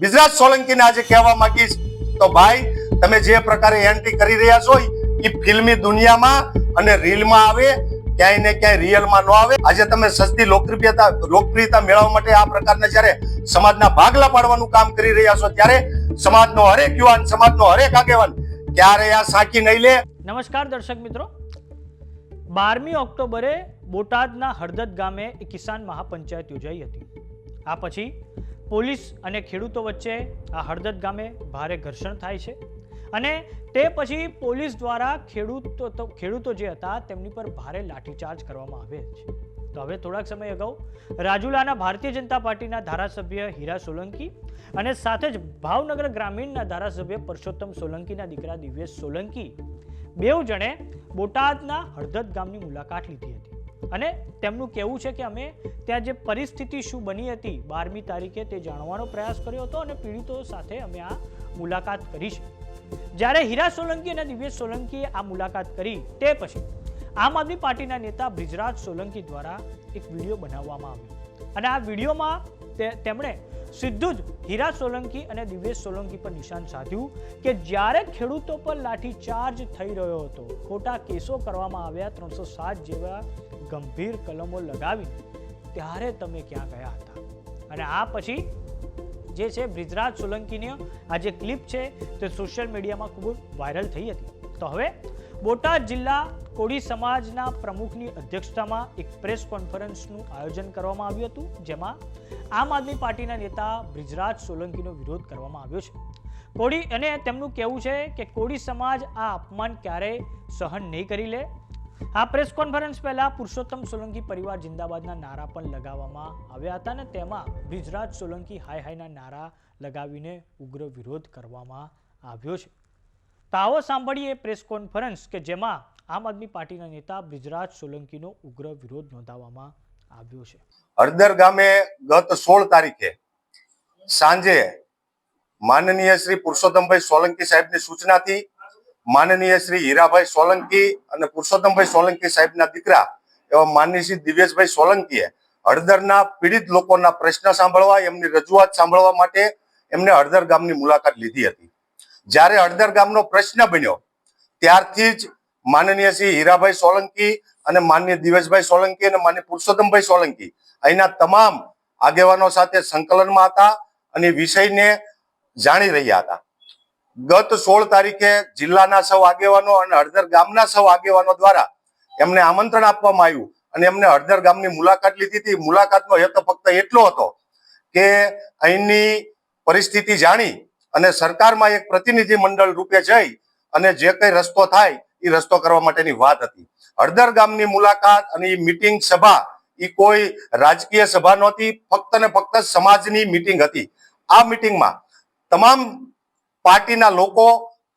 ગુજરાત સોલંકીને આજે કહેવા માંગીશ, તો ભાઈ, તમે જે પ્રકારે એન્ટ્રી કરી રહ્યા છો એ ફિલ્મી દુનિયામાં અને રીલમાં આવે, ક્યાંય ને ક્યાંય રિયલમાં ન આવે. આજે તમે સસ્તી લોકપ્રિયતા લોકપ્રિયતા મેળવવા માટે આ પ્રકારના જ્યારે સમાજના ભાગલા પાડવાનું કામ કરી રહ્યા છો, ત્યારે સમાજનો હરેક યુવાન, સમાજનો હરેક આગેવાન ક્યારે આ સાકી નહીં લે? નમસ્કાર દર્શક મિત્રો. બારમી ઓક્ટોબરે બોટાદના હળદદ ગામે કિસાન મહાપંચાયત યોજાઈ હતી. આ પછી પોલીસ અને ખેડૂતો વચ્ચે આ હળદદ ગામે ભારે ઘર્ષણ થાય છે. અને તે પછી પોલીસ દ્વારા ખેડૂતો ખેડૂતો જે હતા તેમની પર ભારે લાઠીચાર્જ કરવામાં આવે છે. તો હવે થોડાક સમય અગાઉ રાજુલાના ભારતીય જનતા પાર્ટીના ધારાસભ્ય હીરા સોલંકી અને સાથે જ ભાવનગર ગ્રામીણના ધારાસભ્ય પરસોત્તમ સોલંકીના દીકરા દિવ્યેશ સોલંકી, બેઉ જણે બોટાદના હળદદ ગામની મુલાકાત લીધી હતી. અને તેમનું કહેવું છે કે અમે ત્યાં જે પરિસ્થિતિ શું બની હતી બારમી તારીખે તે જાણવાનો પ્રયાસ કર્યો હતો અને પીડિતો સાથે અમે આ મુલાકાત કરી છે. જ્યારે હીરા સોલંકી અને દિવ્યેશ સોલંકીએ આ મુલાકાત કરી તે પછી આમ આદમી પાર્ટીના નેતા બ્રિજરાજ સોલંકી દ્વારા એક વીડિયો બનાવવામાં આવ્યો. અને આ વિડીયોમાં તેમણે સીધું જ હીરા સોલંકી અને દિવ્યેશ સોલંકી પર નિશાન સાધ્યું કે જ્યારે ખેડૂતો પર લાઠીચાર્જ થઈ રહ્યો હતો, ખોટા કેસો કરવામાં આવ્યા ત્રણસો સાત જેવા ગંભીર કલમો લગાવીને, ત્યારે તમે ક્યાં ગયા હતા? અને આ પછી જે છે બ્રિજરાજ સોલંકીની આ જે ક્લિપ છે તે સોશિયલ મીડિયામાં ખૂબ વાયરલ થઈ હતી. તો હવે બોટાદ જિલ્લા કોળી સમાજના પ્રમુખની અધ્યક્ષતામાં એક પ્રેસ કોન્ફરન્સનું આયોજન કરવામાં આવ્યું હતું, જેમાં આમ આદમી પાર્ટીના નેતા બ્રિજરાજ સોલંકીનો વિરોધ કરવામાં આવ્યો છે. કોળી અને તેમનું કહેવું છે કે કોળી સમાજ આ અપમાન ક્યારેય સહન નહીં કરી લે. આ પ્રેસ કોન્ફરન્સ પહેલા પુરુષોત્તમ સોલંકી પરિવાર જિંદાબાદના નારા પણ લગાવવામાં આવ્યા હતા અને તેમાં બ્રિજરાજ સોલંકી હાય હાયના નારા લગાવીને ઉગ્ર વિરોધ કરવામાં આવ્યો છે. તો આવો સાંભળીએ પ્રેસ કોન્ફરન્સ કે જેમાં આમ આદમી પાર્ટીના નેતા બ્રિજરાજ સોલંકીનો ઉગ્ર વિરોધ નોંધાવવામાં આવ્યો છે. હળદર ગામે ગત સોળ તારીખે સાંજે માનનીય શ્રી પુરુષોત્તમભાઈ સોલંકી સાહેબની સૂચનાથી માનનીય શ્રી હીરાભાઈ સોલંકી અને પુરુષોત્તમભાઈ સોલંકી સાહેબના દીકરા એવા માનનીય શ્રી દિવ્યેશભાઈ સોલંકીએ હળદરના પીડિત લોકોના પ્રશ્ન સાંભળવા, એમની રજૂઆત સાંભળવા માટે એમને હળદર ગામની મુલાકાત લીધી હતી. જ્યારે હળદર ગામનો પ્રશ્ન બન્યો, ત્યારથી જ માનનીય શ્રી હીરાભાઈ સોલંકી અને માનનીય દિવેશભાઈ સોલંકી અને માન્ય પુરુષોત્તમભાઈ સોલંકી. અહીંના તમામ આગેવાનો સાથે સંકલનમાં હતા અને વિષયને જાણી રહ્યા હતા. ગત સોળ તારીખે જિલ્લાના સૌ આગેવાનો અને હળદર ગામના સૌ આગેવાનો દ્વારા એમને આમંત્રણ આપવામાં આવ્યું અને એમને હળદર ગામની મુલાકાત લીધી હતી. મુલાકાતનો હેતુ ફક્ત એટલો હતો કે અહીંની પરિસ્થિતિ જાણી અને સરકારમાં એક પ્રતિનિધિ મંડળ રૂપે જઈ અને જે કઈ રસ્તો થાય એ રસ્તો કરવા માટેની વાત હતી. હળદર ગામની મુલાકાત અને એ મીટિંગ સભા એ કોઈ રાજકીય સભા નહોતી, ફક્ત ને ફક્ત સમાજની મીટિંગ હતી. આ મીટિંગમાં તમામ પાર્ટીના લોકો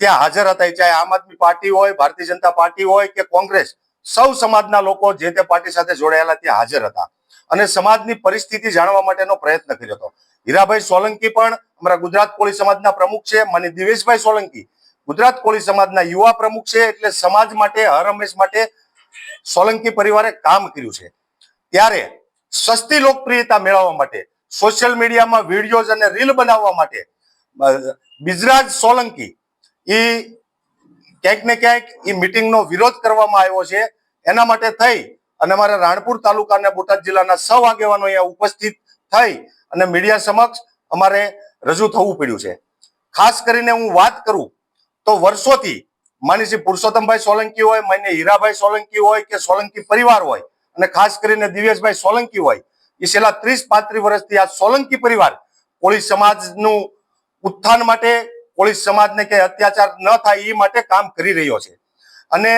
ત્યાં હાજર હતા. ચાહે આમ આદમી પાર્ટી હોય, ભારતીય જનતા પાર્ટી હોય કે કોંગ્રેસ, સૌ સમાજના લોકો જે તે પાર્ટી સાથે જોડાયેલા ત્યાં હાજર હતા. અને સમાજની પરિસ્થિતિ જાણવા માટેનો પ્રયત્ન કર્યો હતો. હીરાભાઈ સોલંકી પણ અમારા ગુજરાત કોળી સમાજના પ્રમુખ છે. માની દિવેશભાઈ સોલંકી ગુજરાત કોળી સમાજના યુવા પ્રમુખ છે એટલે સમાજ માટે, હર હંમેશ માટે સોલંકી પરિવારે કામ કર્યું છે. ત્યારે સસ્તી લોકપ્રિયતા મેળવવા માટે, સોશિયલ મીડિયામાં વિડીયોઝ અને રીલ બનાવવા માટે બિજરાજ સોલંકી એ ક્યાંક ને ક્યાંક એ મિટિંગનો વિરોધ કરવામાં આવ્યો છે. એના માટે થઈ અને અમારા રાણપુર તાલુકાના બોટાદ જિલ્લાના સૌ આગેવાનો અહીંયા ઉપસ્થિત થઈ અને મીડિયા સમક્ષ અમારે રજૂ થવું પડ્યું છે. ખાસ કરીને હું વાત કરું તો વર્ષોથી માની શ્રી પુરુષોત્તમભાઈ સોલંકી હોય, માન્ય હીરાભાઈ સોલંકી હોય કે સોલંકી પરિવાર હોય અને ખાસ કરીને દિવ્યેશભાઈ સોલંકી હોય, એ છેલ્લા ત્રીસ પાંત્રીસ વર્ષથી આ સોલંકી પરિવાર કોળી સમાજનું ઉત્થાન માટે, કોળી સમાજને કે અત્યાચાર ન થાય એ માટે કામ કરી રહ્યો છે. અને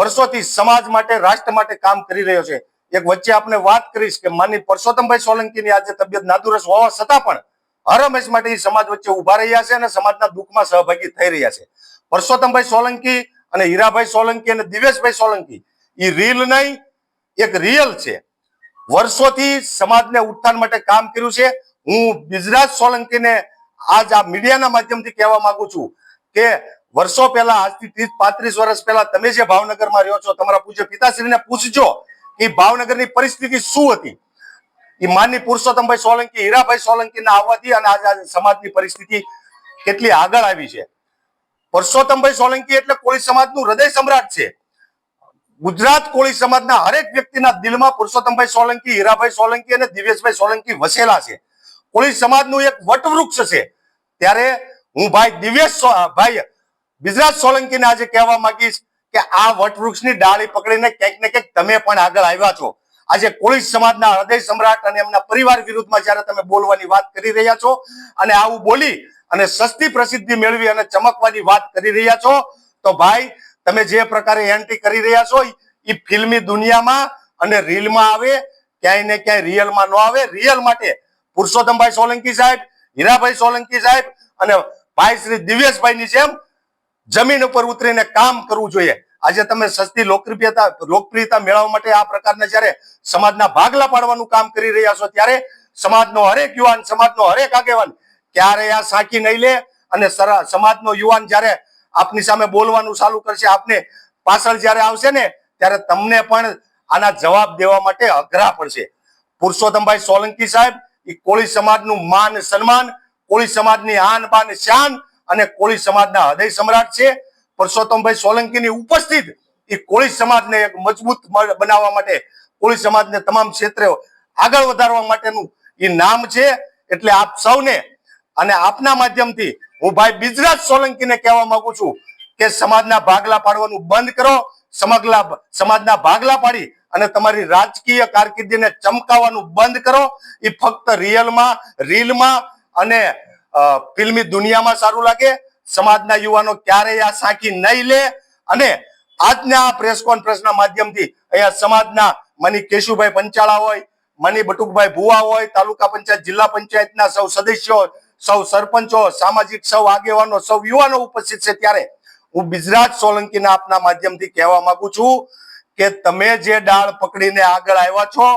વર્ષોથી સમાજ માટે, રાષ્ટ્ર માટે કામ કરી રહ્યો છે. એક વચ્ચે આપણે વાત કરીશ કે માની પરસોત્તમભાઈ સોલંકીની આજે તબિયત નાદુરસ્ત હોવા છતાં પણ હર હંમેશ માટે એ સમાજ વચ્ચે ઊભા રહ્યા છે અને સમાજના દુઃખમાં સહભાગી થઈ રહ્યા છે. પરસોત્તમભાઈ સોલંકી અને હીરાભાઈ સોલંકી અને દિવેશભાઈ સોલંકી. એ રીલ નહીં, એક રિયલ છે. વર્ષોથી સમાજને ઉત્થાન માટે કામ કર્યું છે. હું બિજરાજ સોલંકીને આજ આ મીડિયાના માધ્યમથી કહેવા માંગુ છું કે વર્ષો પહેલા, આજથી ત્રીસ, પાંત્રીસ વર્ષ પહેલા તમે જે ભાવનગરમાં રહ્યો છો, તમારા પૂજ્ય પિતાશ્રીને પૂછજો કે ભાવનગરની પરિસ્થિતિ શું હતી. એ માનની પુરુષોત્તમભાઈ સોલંકી, હીરાભાઈ સોલંકીના આવવાથી અને આજે સમાજની પરિસ્થિતિ કેટલી આગળ આવી છે. પુરુષોત્તમભાઈ સોલંકી એટલે કોળી સમાજનું હૃદય સમ્રાટ છે. ગુજરાત કોળી સમાજના હરેક વ્યક્તિના દિલમાં પુરુષોત્તમભાઈ સોલંકી, હીરાભાઈ સોલંકી અને દિવ્યેશભાઈ સોલંકી વસેલા છે. કોળી સમાજનું એક વટવૃક્ષ છે. ત્યારે હું ભાઈ દિવ્યેશ ભાઈ બિજરાજ સોલંકીને આજે કહેવા માંગીશ કે આ વટવૃક્ષની ડાળી પકડીને ક્યાંક ને ક્યાંક તમે પણ આગળ આવ્યા છો. આજે કોળી સમાજના હૃદય સમ્રાટ અને એમના પરિવાર વિરુદ્ધમાં જ્યારે તમે બોલવાની વાત કરી રહ્યા છો અને આવું બોલી અને સસ્તી પ્રસિદ્ધિ મેળવી અને ચમકવાની વાત કરી રહ્યા છો. તો ભાઈ, તમે જે પ્રકારે એન્ટ્રી કરી રહ્યા છો એ ફિલ્મી દુનિયામાં અને રીલમાં આવે, ક્યાંય ને ક્યાંય રિયલમાં ન આવે. રિયલ માટે પુરુષોત્તમભાઈ સોલંકી સાહેબ, હીરાભાઈ સોલંકી સાહેબ અને ભાઈ શ્રી દિવ્યેશભાઈની જેમ જમીન ઉપર ઉતરીને કામ કરવું જોઈએ. આજે તમે સસ્તી લોકપ્રિયતા લોકપ્રિયતા મેળવવા માટે આ પ્રકારના જ્યારે સમાજના ભાગલા પાડવાનું કામ કરી રહ્યા છો, ત્યારે સમાજનો હરેક યુવાન, સમાજનો હરેક આગેવાન ક્યારે આ સાંકી નહીં લે અને સમાજનો યુવાન જ્યારે આપની સામે બોલવાનું ચાલુ કરશે, આપને પાછળ જ્યારે આવશે ને, ત્યારે તમને પણ આના જવાબ દેવા માટે અઘરા પડશે. પુરુષોત્તમભાઈ સોલંકી સાહેબ એ કોળી સમાજનું માન સન્માન, કોળી સમાજની આન બાન શાન અને કોળી સમાજના હૃદય સમ્રાટ છે. પુરુષોત્તમભાઈ સોલંકીની ઉપસ્થિત એ કોળી સમાજને એક મજબૂત બનાવવા માટે, કોળી સમાજને તમામ ક્ષેત્રે આગળ વધારવા માટેનું એ નામ છે. એટલે આપ સૌને અને આપના માધ્યમથી હું ભાઈ બિજરાજ સોલંકીને કહેવા માંગુ છું કે સમાજના ભાગલા પાડવાનું બંધ કરો સમગલા સમાજના ભાગલા પાડી અને તમારી રાજકીય કારકિર્દીને ચમકાવવાનું બંધ કરો. એ ફક્ત રિયલમાં, રીલમાં અને ફિલ્મી દુનિયામાં સારું લાગે. સમાજના યુવાનો ક્યારેય આ સાંકી નહીં લે. અને આજના આ પ્રેસ કોન્ફરન્સના માધ્યમથી અહીંયા સમાજના મની કેશુભાઈ પંચાળા હોય, મની બટુકભાઈ ભુવા હોય, તાલુકા પંચાયત, જિલ્લા પંચાયતના સૌ સદસ્યો સૌ સરપંચો, સામાજિક સૌ આગેવાનો, સૌ યુવાનો ઉપસ્થિત છે ત્યારે હું બિજરાજ સોલંકીના આપના માધ્યમથી કહેવા માંગુ છું કે તમે જે ડાળ પકડીને આગળ આવ્યા છો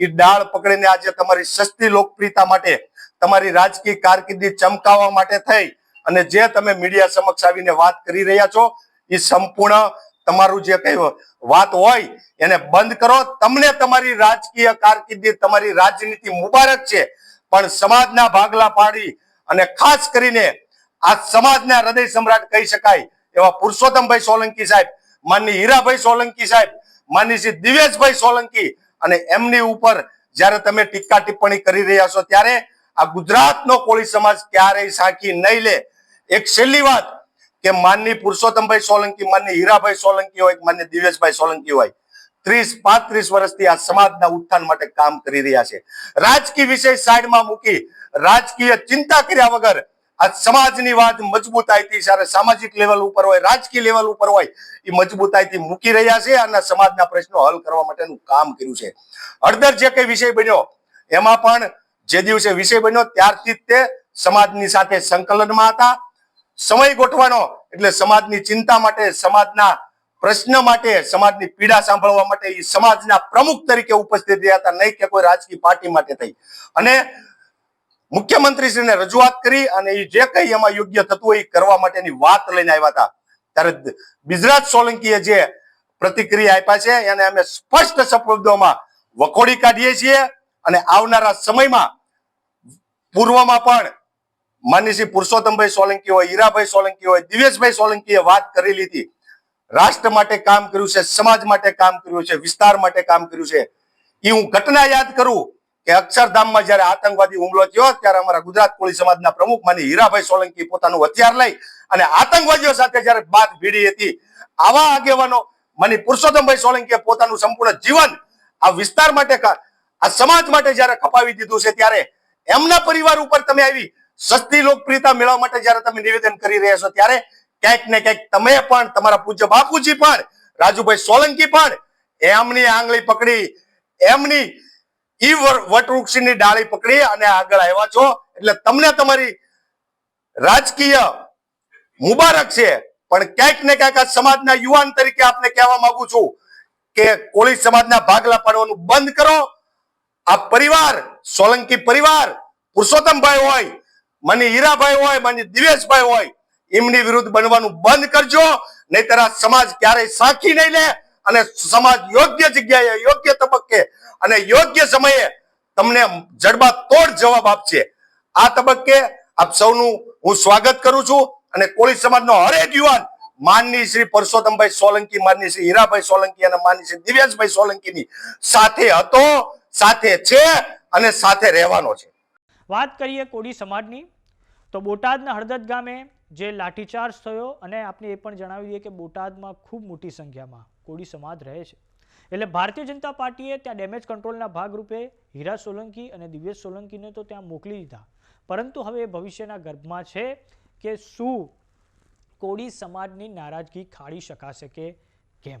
એ ડાળ પકડીને આજે તમારી સસ્તી લોકપ્રિયતા માટે, તમારી રાજકીય કારકિર્દી ચમકાવવા માટે થઈ અને જે તમે મીડિયા સમક્ષ આવીને વાત કરી રહ્યા છો એ સંપૂર્ણ તમારું જે કઈ વાત હોય એને બંધ કરો. તમને તમારી રાજકીય કારકિર્દી, તમારી રાજનીતિ મુબારક છે, પણ સમાજના ભાગલા પાડી અને ખાસ કરીને આ સમાજના હૃદય સમ્રાટ કહી શકાય એવા પુરુષોત્તમભાઈ સોલંકી સાહેબ, માનની હીરાભાઈ સોલંકી સાહેબ, માનની શ્રી દિવ્યેશભાઈ સોલંકી અને એમની ઉપર જ્યારે તમે ટીકા ટિપ્પણી કરી રહ્યા છો ત્યારે આ ગુજરાતનો કોળી સમાજ ક્યારેય સાંકી નહીં લે. એક છેલ્લી વાત કે માનની પુરુષોત્તમભાઈ સોલંકી, માનની હીરાભાઈ સોલંકી હોય માનની દિવ્યેશભાઈ સોલંકી હોય ત્રીસ, પાંત્રીસ વર્ષથી આ સમાજના ઉત્થાન માટે કામ કરી રહ્યા છે. રાજકીય વિષય સાઈડમાં મૂકી રાજકીય ચિંતા કર્યા વગર આ સમાજની વાત મજબૂતાઈથી જ્યારે સામાજિક લેવલ ઉપર હોય, રાજકીય લેવલ ઉપર હોય, એ મજબૂતાઈથી મૂકી રહ્યા છે અને સમાજના પ્રશ્નો હલ કરવા માટેનું કામ કર્યું છે. હળદર જે કઈ વિષય બન્યો, એમાં પણ જે દિવસે વિષય બન્યો ત્યારથી તે સમાજની સાથે સંકલનમાં હતા. સમય ગોઠવાનો એટલે સમાજની ચિંતા માટે સમાજના પ્રશ્ન માટે સમાજની પીડા સાંભળવા માટે એ સમાજના પ્રમુખ તરીકે ઉપસ્થિત રહ્યા હતા, નહીં કે કોઈ રાજકીય પાર્ટી માટે થઈ. અને મુખ્યમંત્રીશ્રીને રજૂઆત કરી અને એ જે કંઈ એમાં યોગ્ય થતું હોય એ કરવા માટેની વાત લઈને આવ્યા હતા. ત્યારે બિજરાજ સોલંકીએ જે પ્રતિક્રિયા આપ્યા છે, એને અમે સ્પષ્ટ શબ્દોમાં વખોડી કાઢીએ છીએ અને આવનારા સમયમાં પૂર્વમાં પણ માનીશ્રી પુરુષોત્તમભાઈ સોલંકી હોય હીરાભાઈ સોલંકી હોય દિવેશભાઈ સોલંકીએ વાત કરેલી હતી. રાષ્ટ્ર માટે કામ કર્યું છે, સમાજ માટે કામ કર્યું છે, વિસ્તાર માટે કામ કર્યું છે. એ હું ઘટના યાદ કરું કે અક્ષરધામમાં જ્યારે આતંકવાદી હુમલો થયો, ત્યારે અમારા ગુજરાત કોળી સમાજના પ્રમુખ માની હીરાભાઈ સોલંકી પોતાનું હથિયાર લઈ અને આતંકવાદીઓ સાથે જયારે બાદ ભીડી હતી, આવા આગેવાનો માની પુરુષોત્તમભાઈ સોલંકીએ પોતાનું સંપૂર્ણ જીવન આ વિસ્તાર માટે આ સમાજ માટે જયારે ખપાવી દીધું છે, ત્યારે એમના પરિવાર ઉપર તમે આવી સસ્તી લોકપ્રિયતા મેળવવા માટે જયારે તમે નિવેદન કરી રહ્યા છો, ત્યારે ક્યાંક ને ક્યાંક તમે પણ, તમારા પૂજ્ય બાપુજી પણ, રાજુભાઈ સોલંકી પણ, એમની આંગળી પકડી, એમની ઈ વટવૃક્ષની ડાળી પકડી અને આગળ આવ્યા છો. એટલે તમને તમારી રાજકીય મુબારક છે. પણ ક્યાંક ને ક્યાંક આ સમાજના યુવાન તરીકે આપને કહેવા માંગુ છું કે કોળી સમાજના ભાગલા પાડવાનું બંધ કરો. આ પરિવાર, સોલંકી પરિવાર, પુરુષોત્તમભાઈ હોય, મની હીરાભાઈ હોય, મને દિવેશભાઈ હોય એમની વિરુદ્ધ બનવાનું બંધ કરજો, નહીતર આ સમાજ ક્યારેય સાખી નહીં લે અને સમાજ યોગ્ય જગ્યાએ યોગ્ય તબક્કે અને યોગ્ય સમયે તમને જડબા તોડ જવાબ આપશે. આ તબક્કે આપ સૌનું હું સ્વાગત કરું છું અને કોળી સમાજનો હરેક યુવાન માનની શ્રી પરસોત્તમભાઈ સોલંકી, માનની શ્રી હીરાભાઈ સોલંકી અને માનની શ્રી દિવ્યાંશભાઈ સોલંકીની સાથે હતો, સાથે છે અને સાથે રહેવાનો છે. વાત કરીએ કોળી સમાજની, તો બોટાદના હળદદ ગામે જે લાઠીચાર્જ થયો અને આપણે એ પણ જણાવી દઈએ કે બોટાદમાં ખૂબ મોટી સંખ્યામાં કોળી સમાજ રહે છે. એટલે ભારતીય જનતા પાર્ટીએ ત્યાં ડેમેજ કંટ્રોલના ભાગરૂપે હીરા સોલંકી અને દિવ્યેશ સોલંકીને તો ત્યાં મોકલી દીધા. પરંતુ હવે ભવિષ્યના ગર્ભમાં છે કે શું કોળી સમાજની નારાજગી ખાળી શકાશે કે કેમ?